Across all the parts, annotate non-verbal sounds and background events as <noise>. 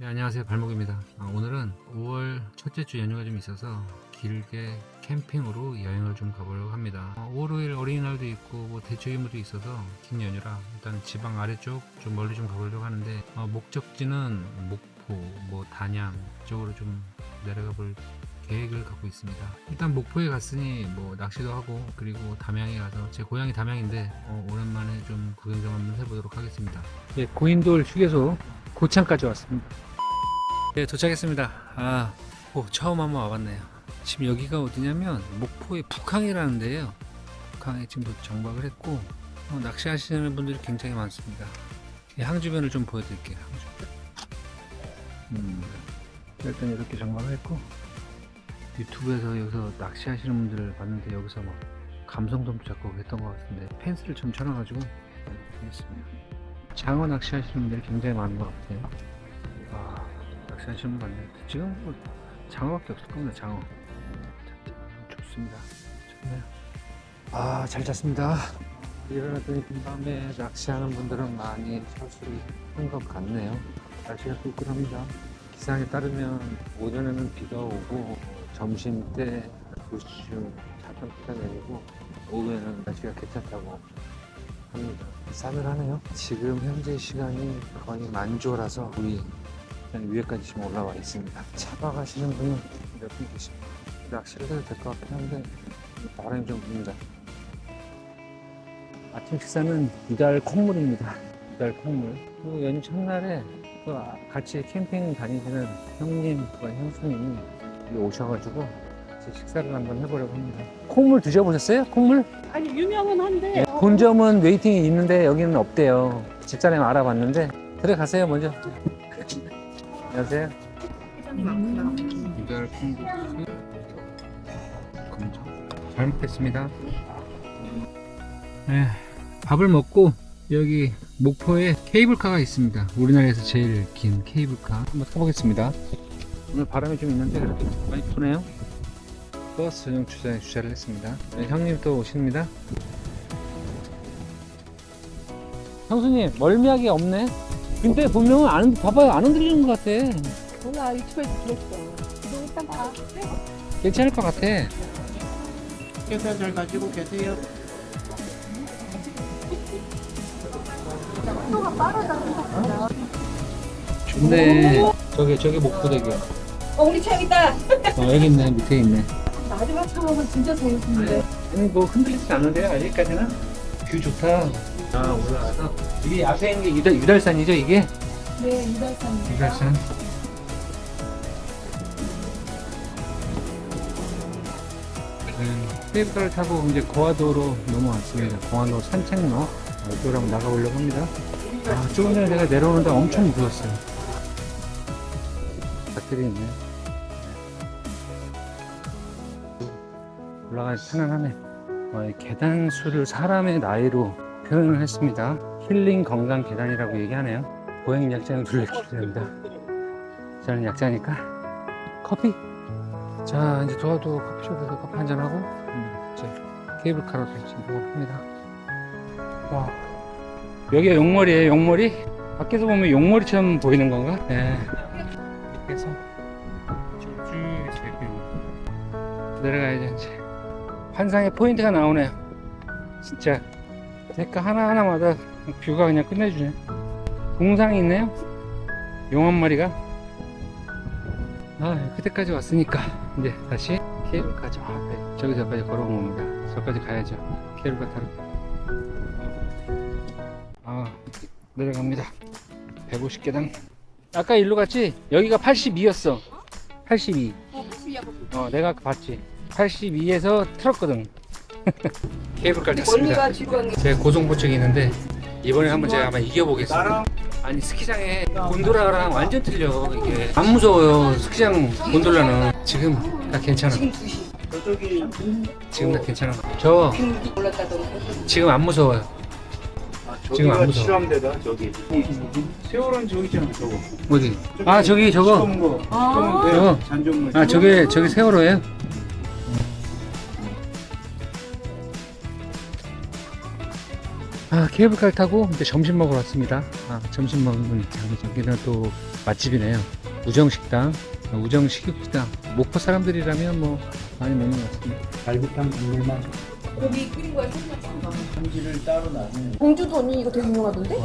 네, 안녕하세요. 발목입니다. 아, 오늘은 5월 첫째 주 연휴가 좀 있어서 길게 캠핑으로 여행을 좀 가보려고 합니다. 어, 5월 5일 어린이날도 있고 뭐 대초이무도 있어서 긴 연휴라 일단 지방 아래쪽 좀 멀리 좀 가보려고 하는데 어, 목적지는 목포 뭐 단양 쪽으로 좀 내려가 볼 계획을 갖고 있습니다. 일단 목포에 갔으니 뭐 낚시도 하고 그리고 담양에 가서 제 고향이 담양인데 어, 오랜만에 좀 구경 좀 한번 해보도록 하겠습니다. 예, 고인돌 휴게소 고창까지 왔습니다 네 도착했습니다. 아 오, 처음 한번 와봤네요. 지금 여기가 어디냐면 목포의 북항이라는 데예요. 북항에 지금 도 정박을 했고 어, 낚시하시는 분들이 굉장히 많습니다. 이 항주변을 좀 보여드릴게요. 항주변. 음, 일단 이렇게 정박을 했고 유튜브에서 여기서 낚시하시는 분들을 봤는데 여기서 막 감성돔 잡고 했던 것 같은데 펜스를 좀 쳐놔가지고 했습니다. 장어 낚시하시는 분들이 굉장히 많은 것 같아요. 아, 낚시하시는 분 많네요. 지금 뭐 장어밖에 없을 겁니다, 장어. 좋습니다. 좋네요. 아, 잘 잤습니다. 일어났더니 금밤에 낚시하는 분들은 많이 철수한 것 같네요. 날씨가 꿀꿀합니다. 기상에 따르면 오전에는 비가 오고 점심 때 부시중 차선 비가 내리고 오후에는 날씨가 괜찮다고 합니다. 싸늘하네요. 지금 현재 시간이 거의 만조라서 우리 위에까지 지금 올라와 있습니다. 차박하시는 분은 몇분 계십니다. 낚시를 해도 될 것 같긴 한데 바람이 좀 붑니다. 아침 식사는 이달 콩물입니다. 이달 콩물. 그리고 연휴 첫날에 또 아- 같이 캠핑 다니시는 형님과 형수님이 여기 오셔가지고 같이 식사를 한번 해보려고 합니다. 콩물 드셔보셨어요? 콩물? 아니 유명은 한데 네, 본점은 웨이팅이 있는데 여기는 없대요. 집사람 알아봤는데 들어가세요 먼저. 안녕하세요. 회전이 많구나. 이달 콩국수 검정 잘 먹겠습니다. 네, 밥을 먹고 여기 목포에 케이블카가 있습니다. 우리나라에서 제일 긴 케이블카 한번 타보겠습니다. 오늘 바람이 좀 있는데 그렇게 많이 부네요. 버스 전용 주차장에 주차를 했습니다. 네, 형님 또 오십니다. 형수님 멀미하기 없네. 근데 분명은 안 봐봐요 안 흔들리는 것 같아. 몰라 유튜브에서 들었어. 너 일단 봐. 괜찮을 것 같아. 계산 잘 가지고 계세요. 속도가 빠르다 생각보다. 좋네. 저기 저기 목포대교. 어 우리 차 있다. 어 여기 있네 밑에 있네. 마지막 차먹은 진짜 재밌는데. 아니 뭐 흔들리지 않는데요 아직까지는. 뷰 좋다. 아 올라가서 이게 앞에 있는 게 유달, 유달산이죠 이게? 네 이달산입니다. 유달산. 케이블카를 타고 이제 고화도로 넘어왔습니다. 고화도 산책로 어, 이쪽으로 한번 나가보려고 합니다. 아, 조금 전에 내가 내려오는데 엄청 무서웠어요. 밭들이 있네. 올라가기 편안하네. 어, 이 계단 수를 사람의 나이로 표현을 했습니다. 힐링 건강 계단이라고 얘기하네요. 보행 약자는 둘레길 됩니다. 저는 약자니까 커피. 자 이제 도와도 커피숍에서 커피 한 잔 하고 음, 이제 케이블카로 다시 보합니다. 와 여기가 용머리예요. 용머리. 밖에서 보면 용머리처럼 보이는 건가? 네. 그래서 쭉 이렇게 내려가야지 이제. 환상의 포인트가 나오네요. 진짜 색깔 하나하나마다 뷰가 그냥 끝내주네. 동상이 있네요. 용 한 마리가. 아, 그때까지 왔으니까 이제 다시 케이블카 저 앞에 저기서까지 걸어온 겁니다. 저까지 가야죠. 케이블카 타러. 아, 내려갑니다. 150계단. 아까 일로 갔지? 여기가 82였어. 82. 어 어, 내가 봤지. 82에서 틀었거든. <laughs> 멀미가 지루한 게. 제 고정보책이 있는데 이번에 한번 제가 한번 이겨보겠습니다. 아니 스키장에 곤돌라랑 완전 틀려 이게 안 무서워요 스키장 곤돌라는 지금 나 괜찮아 지금 2시. 저쪽이 지금 나 괜찮아 저빙 올랐다던데. 지금 안 무서워요 아, 지금 안 무서워. 실험대다 저기. 세월은 저기 있잖아 저거. 어디 아 저기 저거. 아. 저거. 아 저게 저기 세월호예요 아 아, 케이블카를 타고 이제 점심 먹으러 왔습니다. 아, 점심 먹는 여기는 또 맛집이네요. 우정식당, 어, 우정식육식당. 목포 사람들이라면 뭐 많이 먹는 것 같습니다. 갈비탕 국물만. 고기 끓인 거에 생선 참 많아. 참지를 따로 나는 공주도 언니 이거 되게 유명하던데?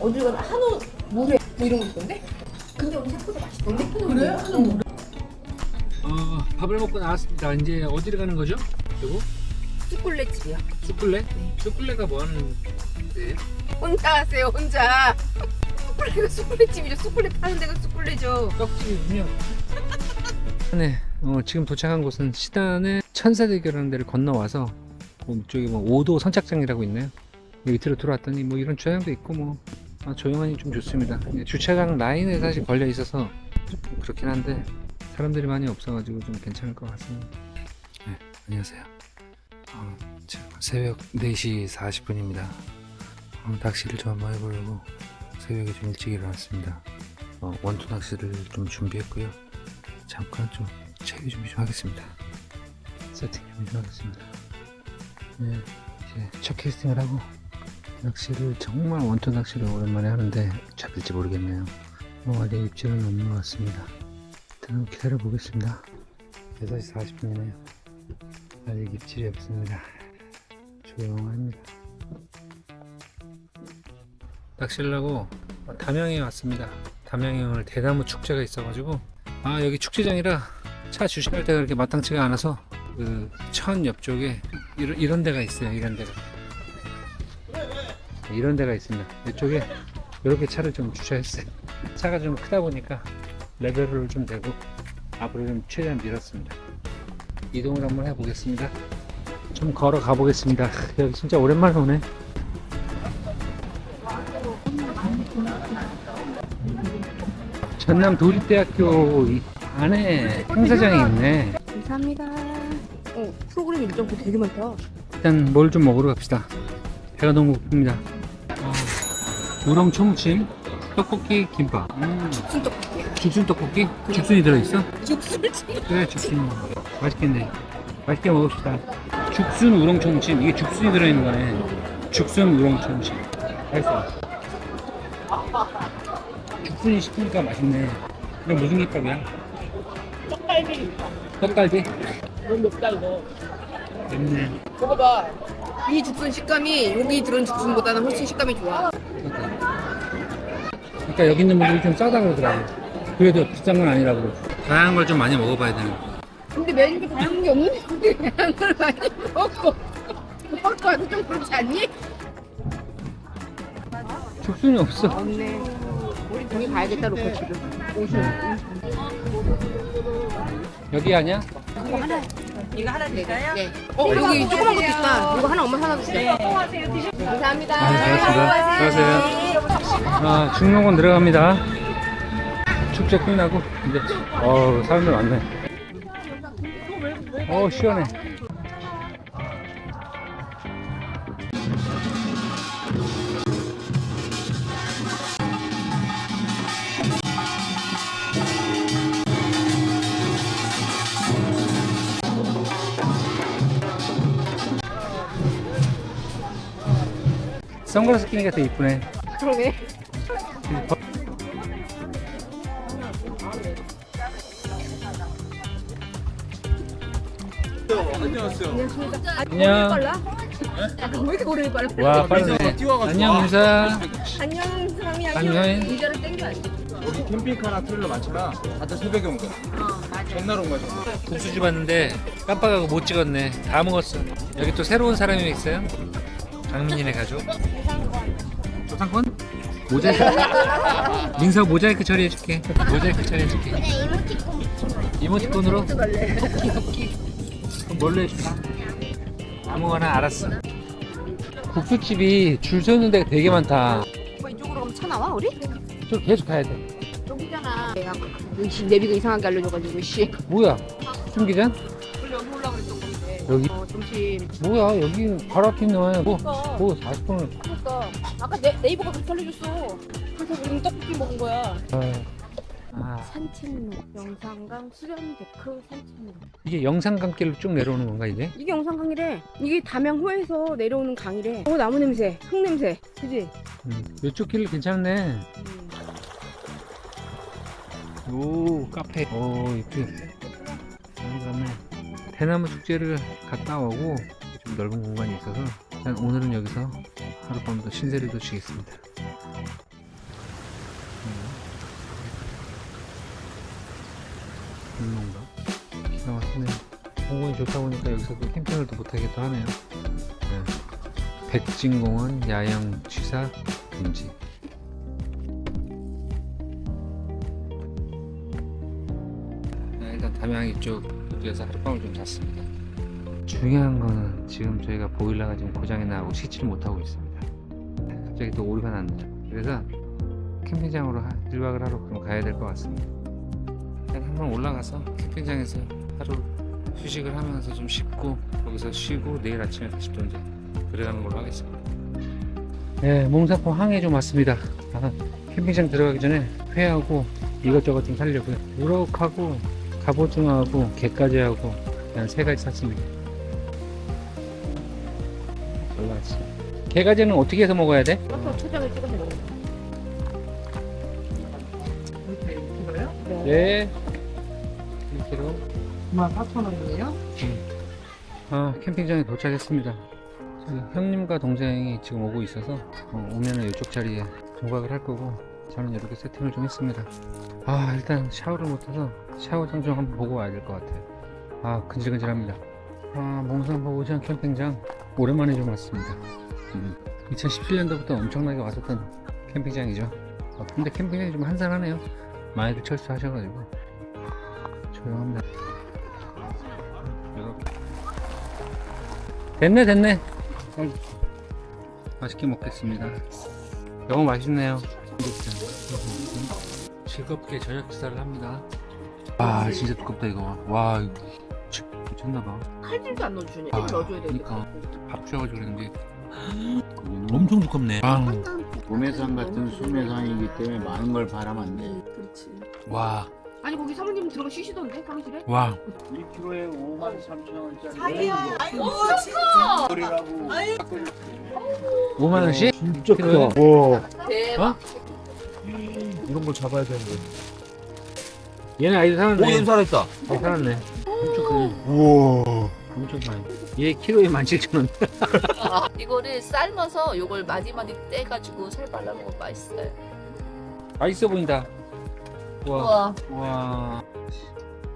어딜 가나 한우 물회 뭐 이런 거 있던데? 근데 언니 생각보다 맛있던데? 그래? 한우 물회. 어, 밥을 먹고 나왔습니다. 이제 어디로 가는 거죠? 그리고 쭈꿀레 집이야. 쑥굴레? 쑥굴레가 뭐 하는 데 혼자 하세요 혼자. 쭈꿀레가 쭈꿀레 집이죠. 쭈꿀레 파는 데가 쭈꿀레죠. 떡집이군요. <laughs> 네, 어, 지금 도착한 곳은 시단의 천사대교라는 데를 건너와서 뭐 이쪽에 뭐 5도 선착장이라고 있네요. 밑으로 들어왔더니 뭐 이런 주차장도 있고 뭐 아, 조용하니 좀 좋습니다. 예, 주차장 라인에 사실 걸려 있어서 그렇긴 한데 사람들이 많이 없어가지고 좀 괜찮을 것 같습니다. 네, 안녕하세요. 어, 새벽 4시 40분입니다. 어, 낚시를 좀 한번 해보려고 새벽에 좀 일찍 일어났습니다. 어, 원투 낚시를 좀 준비했고요. 잠깐 좀 체류 준비 좀 하겠습니다. 세팅 준비 좀 하겠습니다. 네, 이제 첫 캐스팅을 하고 낚시를 정말 원투 낚시를 오랜만에 하는데 잡힐지 모르겠네요. 뭐 아직 입질은 없는 것 같습니다. 일단 기다려 보겠습니다. 6시 40분이네요. 아직 입질이 없습니다. 조용합니다. 낚시를 하고 담양에 왔습니다. 담양에 오늘 대나무 축제가 있어가지고 아 여기 축제장이라 차 주차할 때가 그렇게 마땅치가 않아서 그 천 옆쪽에 이런, 이런 데가 있어요. 이런 데가 이런 데가 있습니다. 이쪽에 이렇게 차를 좀 주차했어요. 차가 좀 크다 보니까 레벨을 좀 내고 앞으로 좀 최대한 밀었습니다. 이동을 한번 해보겠습니다. 좀 걸어 가보겠습니다. 여기 진짜 오랜만에 오네. 전남 도립대학교 이 안에 행사장이 있네. 감사합니다. 어 프로그램 일정 되게 많다. 일단 뭘 좀 먹으러 갑시다. 배가 너무 고픕니다. 어, 우렁 총찜, 떡볶이, 김밥. 음, 떡볶이. 죽순 떡볶이? 죽순이 들어있어? 죽순 집. 그래, 죽순. 맛있겠네. 맛있게 먹읍시다. 죽순 우렁 총찜. 이게 죽순이 들어있는 거네. 죽순 우렁 총찜. 맛있어. 죽순이 시키니까 맛있네. 이건 무슨 김밥이야? 떡갈비. 떡갈비? 너무 맵다 이거. 맵네. 먹어봐. 이 죽순 식감이 여기 들은 죽순보다는 훨씬 식감이 좋아. 그러니까 여기 있는 분들이 좀 싸다 그러더라고. 그래도 비싼 건 아니라고. 다양한 걸 좀 많이 먹어봐야 되는. 근데 메뉴가 다양한 게 없는데 <laughs> 다양한 걸 많이 먹고 먹고 와도 좀 그렇지 않니? 죽순이 없어. 없네. 우리 동이 가야겠다 놓고 지금. 여기 아니야? 이거 하나 드릴까요? 네. 어 여기 조그만 것도 있다. 이거 하나 엄마 하나 주세요. 감사합니다. 아, 수고하세요. 아, 중농원 들어갑니다. 축제 끝나고 이제 어 사람들 많네. 어 시원해. 선글라스 끼니까 더 이쁘네. 그러네. 안녕. 빨라? 왜 이렇게 오래 빨라? 와 빠르네. 안녕 인사. 안녕 사람이 안녕. 의자를 땡겨 앉아. 여기 캠핑카나 트레일러 많잖아. 다들 새벽에 온 거야. 전날 온 거야. 국수집 왔는데 깜빡하고 못 찍었네. 다 먹었어. 여기 또 새로운 사람이 있어요. 강민이네 가족. 조상권? 모자이크. 민서 모자이크 처리해줄게. 모자이크 처리해줄게. 이모티콘으로? 토끼 토끼. 뭘로 해줄까? 아무거나 알았어. 국수집이 줄 서는 데가 되게 많다. 오빠 이쪽으로 가면 차 나와 우리? 저 계속 가야 돼. 여기잖아. 내가 씨 내비가 이상하게 알려줘가지고 씨. 뭐야? 숨기전? 원래 여기 올라 그랬던 건데. 여기 어 점심. 뭐야? 여기 바로 앞에 있는 뭐, 뭐 40분을 그러니까 아까 네, 네이버가 그렇게 알려줬어. 그래서 우리는 떡볶이 먹은 거야. 아, 산책로 영산강 수련 데크 산책로 이게 영산강길로 쭉 내려오는 건가 이게? 이게 영산강이래 이게 담양호에서 내려오는 강이래 어 나무 냄새 흙 냄새 그지? 음, 이쪽 길 괜찮네. 오 카페. 오 이쁘. 그다음에 대나무 축제를 갔다 오고 좀 넓은 공간이 있어서 일단 오늘은 여기서 하룻밤 더 신세를 도치겠습니다. 운동가 기가 막히네. 공원이 좋다 보니까 여기서 도 캠핑을 또 못하게 또 하네요. 네. 백진공원 야영 취사 금지. 네, 일단 담양 이쪽 호주에서 하룻밤을 좀 잤습니다. 중요한 거는 지금 저희가 보일러가 지금 고장이 나고 씻지를 못하고 있습니다. 갑자기 또 오류가 났네요. 그래서 캠핑장으로 1박을 하러 그럼 가야 될 것 같습니다. 일단 한번 올라가서 캠핑장에서 하루 휴식을 하면서 좀 씻고 거기서 쉬고 내일 아침에 다시 또 이제 들어가는 걸로 하겠습니다. 네, 몽사포 항해 좀 왔습니다. 아, 캠핑장 들어가기 전에 회하고 이것저것 좀 살려고요. 우럭하고 갑오징어하고 게까지 하고 그냥 세 가지 샀습니다. 올라왔어. 게가지는 어떻게 해서 먹어야 돼? 초장을 찍어서 먹는 거 네. 1kg. 94,000원이에요? 아, 캠핑장에 도착했습니다. 저기 형님과 동생이 지금 오고 있어서 어, 오면은 이쪽 자리에 조각을 할 거고 저는 이렇게 세팅을 좀 했습니다. 아, 일단 샤워를 못해서 샤워장 좀 한번 보고 와야 될 것 같아요. 아, 근질근질합니다. 아, 몽산포 오션 캠핑장 오랜만에 좀 왔습니다. 음, 2017년도부터 엄청나게 왔었던 캠핑장이죠. 아, 근데 캠핑장이 좀 한산하네요. 많이들 철수하셔가지고 조용합니다. 됐네 됐네. 잘- 맛있게 먹겠습니다. 너무 맛있네요. 즐겁게 저녁 식사를 합니다. 아 진짜 두껍다 이거. 와 이거 치- 미쳤나봐. 칼질도 안 넣어주네. 아, 넣어줘야 돼 그러니까. 밥 주셔가지고 그랬는데. 엄청 두껍네. 아, 도매상 같은 수매상이기 때문에 많은 걸 바라면 안 돼. 그렇지. 와, 아니 거기 사모님 들어가 쉬시던데 사무실에? 와 1kg에 5만 3천 원짜리. 자기야. 이라고 5만 원씩? 진짜 크다. 와. 대박 이런 걸 잡아야 되는데. 얘네 아이도 살았네 살았다. 아이 살았네 엄청 크네 우와. 엄청 많이 얘 키로에 17,000원 <laughs> 이거를 삶아서 요걸 마디마디 떼가지고 살 발라 먹으면 맛있어요. 맛있어 보인다 와, 우와. 와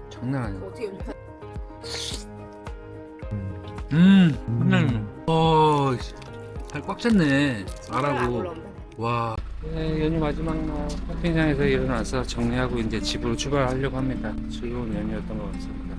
장난 아니야 어떻게 연습 음, 음. 어, 살꽉 찼네. 안 말하고. 올라온다 와. 네, 연휴 마지막 날 캠핑장에서 일어나서 정리하고 이제 집으로 출발하려고 합니다. 즐거운 연휴였던 것 같습니다.